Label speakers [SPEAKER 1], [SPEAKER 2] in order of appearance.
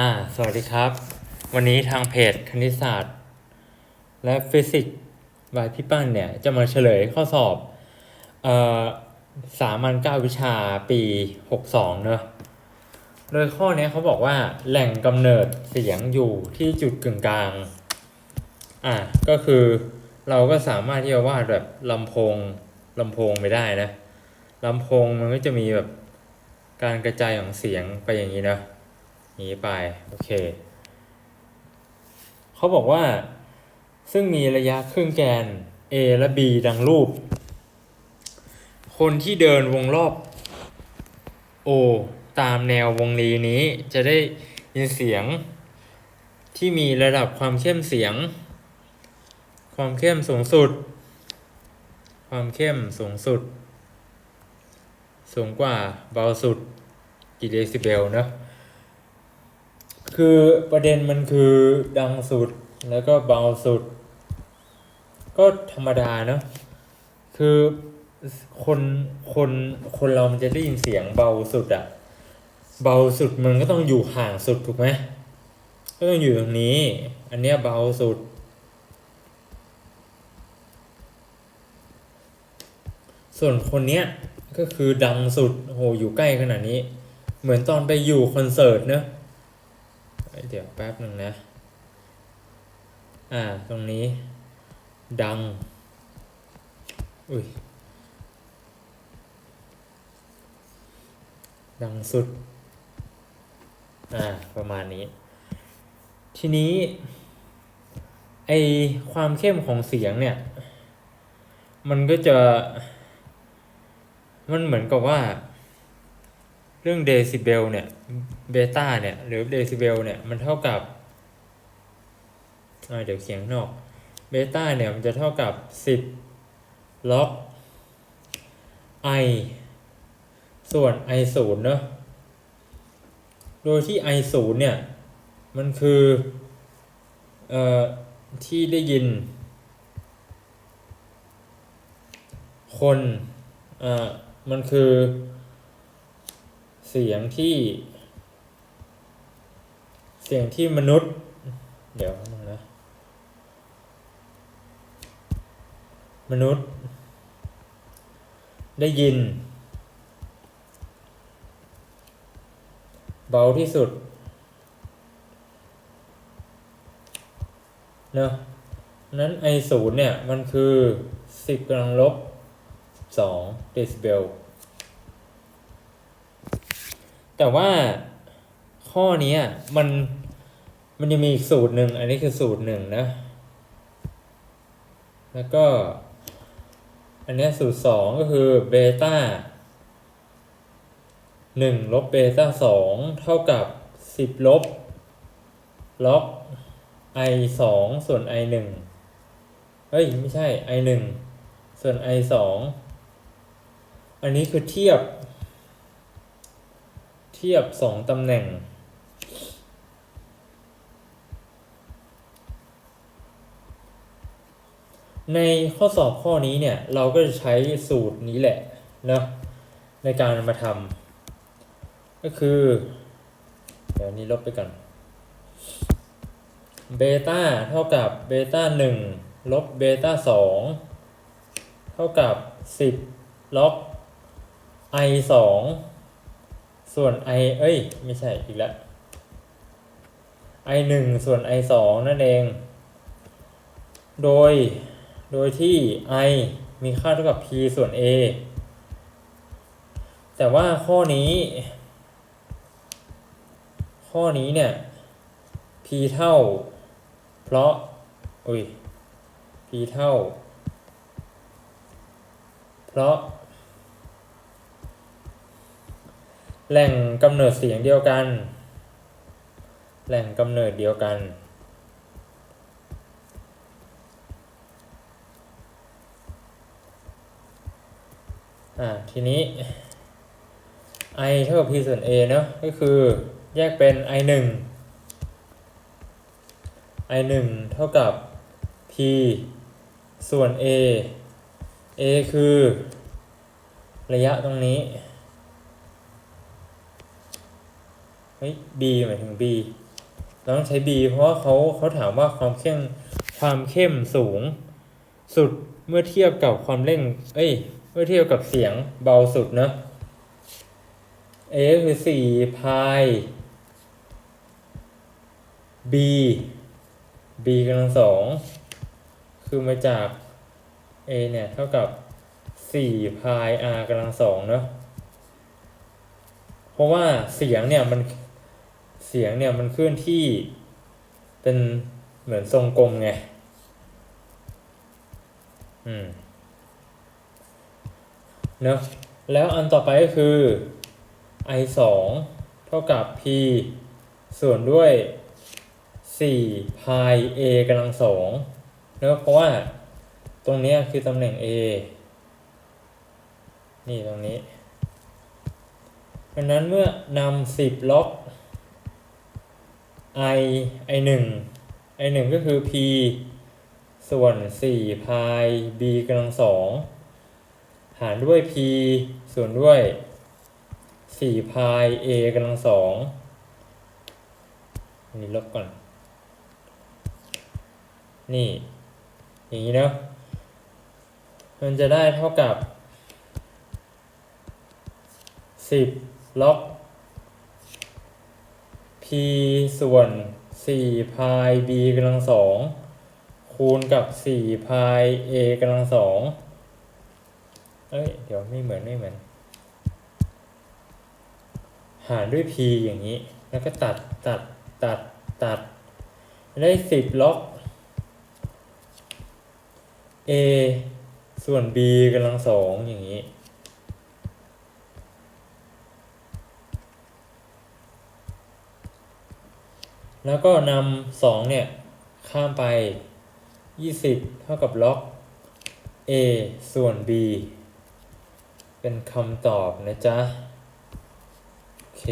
[SPEAKER 1] อ่า สวัสดีครับ วันนี้ทางเพจคณิตศาสตร์ และฟิสิกส์บายพี่ปั้นเนี่ย จะมาเฉลยข้อสอบ เอ่อสามัญเก้าวิชาปีหกสองเนอะโดยข้อนี้เขาบอกว่าแหล่งกำเนิดเสียงอยู่ที่จุดกึ่งกลาง อ่า ก็คือเราก็สามารถที่จะวาดแบบลำโพงลำโพงไปได้นะลำโพงมันก็จะมีแบบการกระจายของเสียงไปอย่างนี้นะ นี้ไป โอเค เขาบอกว่า ซึ่งมีระยะครึ่งแกน a และ b ดังรูป คนที่เดินวงรอบ o ตามแนววงรีนี้จะได้ยินเสียงที่มีระดับความเข้มเสียง ความเข้มสูงสุด ความเข้มสูงสุด สูงกว่าเบาสุดกี่เดซิเบลเนอะ คือประเด็นมันคือดังสุดแล้วก็เบาสุด ก็ธรรมดาเนอะคือคนคนคนเรามันจะได้ยินเสียงเบาสุดอะเบาสุดมันก็ต้องอยู่ห่างสุดถูกไหมก็ต้องอยู่ตรงนี้ อันเนี้ยเบาสุด ส่วนคนเนี้ยก็คือดังสุดโอ้โหอยู่ใกล้ขนาดนี้ เหมือนตอนไปอยู่คอนเสิร์ตเนอะ เดี๋ยวแป๊บหนึ่งนะ อ่า ตรงนี้ ดัง อุ้ย ดังสุด อ่า ประมาณนี้ ทีนี้ ไอความเข้มของเสียงเนี่ย มันก็จะ มันเหมือนกับว่า เรื่องเดซิเบลเนี่ยเบต้าเนี่ยหรือเดซิเบลเนี่ยมันเท่ากับเดี๋ยวเขียนข้างนอกเบต้าเนี่ยมันจะเท่ากับ 10ล็อก i ส่วน i ศูนย์เนอะโดยที่ i ศูนย์เนี่ยมันคือเอ่อที่ได้ยิน คนเอ่อมันคือ สียงที่ เสียงที่มนุษย์ เดี๋ยวนึงนะ มนุษย์ ได้ยิน เบาที่สุดเนอะนั้น i ศูนย์เนี่ย มันคือสิบกำลังลบสองเดซิเบล แต่ว่าข้อนี้มันมันจะมีอีกสูตรหนึ่ง อันนี้คือสูตรหนึ่งนะ แล้วก็ อันนี้สูตรสองก็คือเบต้าหนึ่งลบเบต้าสองเท่ากับสิบลบล็อก i สองส่วน i หนึ่งเฮ้ย ไม่ใช่ i หนึ่งส่วน i สองอันนี้คือเทียบ เทียบสองตำแหน่ง ในข้อสอบข้อนี้เนี่ย เราก็จะใช้สูตรนี้แหละนะในการมาทำก็คือ เดี๋ยวนี้ลบไปก่อนเบต้าเท่ากับเบต้าหนึ่งลบเบต้าสองเท่ากับสิบล็อก i สอง ส่วน i เอ้ย ไม่ใช่อีกแล้ว i หนึ่งส่วน i สองนั่นเอง โดย โดยที่ i มีค่าเท่ากับ p ส่วน a แต่ว่าข้อนี้ ข้อนี้เนี่ย p เท่า เพราะ อุ้ย p เท่า เพราะ แหล่งกำเนิดเสียงเดียวกัน แหล่งกำเนิดเดียวกัน อ่า ทีนี้ i เท่ากับ p ส่วน a เนอะก็คือแยกเป็น i 1 i 1เท่ากับ p ส่วน a a คือ ระยะตรงนี้ เฮ้ย b หมายถึง b เราต้องใช้ b เพราะว่าเขาเขาถามว่าความเข้มความเข้มสูง สุดเมื่อเทียบกับความเร่ง เอ้ย เมื่อเทียบกับเสียงเบาสุดเนอะ a คือสี่พาย b b กำลังสองคือมาจาก a เนี่ยเท่ากับสี่พาย r กำลังสองเนอะเพราะว่าเสียงเนี่ยมัน เสียงเนี่ยมันเคลื่อนที่เป็นเหมือนทรงกลมไง อืม เนอะแล้วอันต่อไปก็คือ i สองเท่ากับ p ส่วนด้วยสี่พาย a กำลังสองเนอะเพราะว่าตรงนี้คือตำแหน่ง a นี่ตรงนี้ดังนั้นเมื่อนำสิบล็อก i i หนึ่ง i หนึ่งก็คือ p ส่วนสี่พาย b กำลังสองหารด้วย p ส่วนด้วยสี่พาย a กำลังสองนนี้ลบก่อน นี่ อย่างนี้เนาะมันจะได้เท่ากับสิบล็อก p ส่วนสี่พาย b กำลังสองคูณกับสี่พาย a กำลังสองเอ้ย เดี๋ยวไม่เหมือนไม่เหมือน หารด้วย p อย่างนี้ แล้วก็ตัดตัดตัดตัด ได้สิบล็อก a ส่วน b กำลังสองอย่างนี้ แล้วก็นำสองเนี่ย ข้ามไปยี่สิบเท่ากับล็อก a ส่วน b เป็นคำตอบนะจ๊ะ โอเค